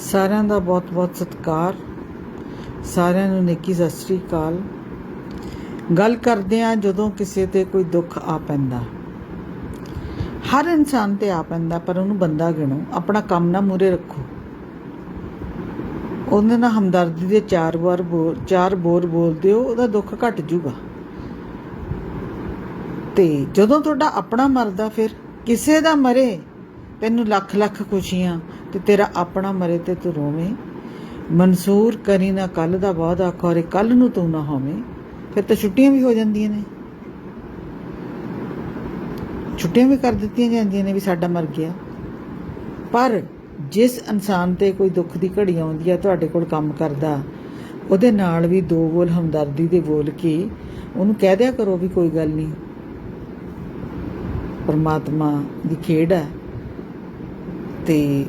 ਸਾਰਿਆਂ ਦਾ ਬਹੁਤ-ਬਹੁਤ ਸਤਿਕਾਰ। ਸਾਰਿਆਂ ਨੂੰ ਨਿੱਕੀ ਸਤਿ ਸ੍ਰੀ ਅਕਾਲ। ਗੱਲ ਕਰਦੇ ਆ ਜਦੋਂ ਕਿਸੇ ਤੇ ਕੋਈ ਦੁੱਖ ਆ ਪੈਂਦਾ। ਹਰ ਇਨਸਾਨ ਤੇ ਆ ਪੈਂਦਾ, ਪਰ ਉਹਨੂੰ ਬੰਦਾ ਗਿਣੋ। ਆਪਣਾ ਕੰਮ ਨਾ ਮੂਰੇ ਰੱਖੋ। ਉਹਦੇ ਨਾਲ ਹਮਦਰਦੀ ਦੇ ਚਾਰ ਵਾਰ ਬੋਲ ਚਾਰ ਬੋਰ ਬੋਲਦੇ ਹੋ, ਉਹਦਾ ਦੁੱਖ ਘਟ ਜੂਗਾ। ਤੇ ਜਦੋਂ ਤੁਹਾਡਾ ਆਪਣਾ ਮਰਦਾ ਫਿਰ, ਕਿਸੇ ਦਾ ਮਰੇ ਤੈਨੂੰ ਲੱਖ ਲੱਖ ਖੁਸ਼ੀਆਂ ਤੇ ਤੇਰਾ ਆਪਣਾ ਮਰੇ ਤੇ ਤੂੰ ਰੋਵੇਂ। ਮਨਸੂਰ ਕਰੀ ਨਾ ਕੱਲ ਦਾ ਵਾਅਦਾ ਕਰੇ ਕੱਲ ਨੂੰ ਤੂੰ ਨਾ ਹੋਵੇਂ। ਫਿਰ ਤਾਂ ਛੁੱਟੀਆਂ ਵੀ ਹੋ ਜਾਂਦੀਆਂ ਨੇ। ਛੁੱਟੀਆਂ ਵੀ ਕਰ ਦਿੱਤੀਆਂ ਜਾਂਦੀਆਂ ਨੇ ਵੀ ਸਾਡਾ ਮਰ ਗਿਆ। ਪਰ ਜਿਸ ਇਨਸਾਨ ਤੇ ਕੋਈ ਦੁੱਖ ਦੀ ਘੜੀ ਆਉਂਦੀ ਹੈ ਤੁਹਾਡੇ ਕੋਲ ਕੰਮ ਕਰਦਾ, ਉਹਦੇ ਨਾਲ ਵੀ ਦੋ ਬੋਲ ਹਮਦਰਦੀ ਦੇ ਬੋਲ ਕੇ, ਉਹਨੂੰ ਕਹਿ ਦਿਆ ਕਰੋ ਵੀ ਕੋਈ ਗੱਲ ਨਹੀਂ। ਪਰਮਾਤਮਾ ਦੀ ਖੇਡ ਹੈ ਤੇ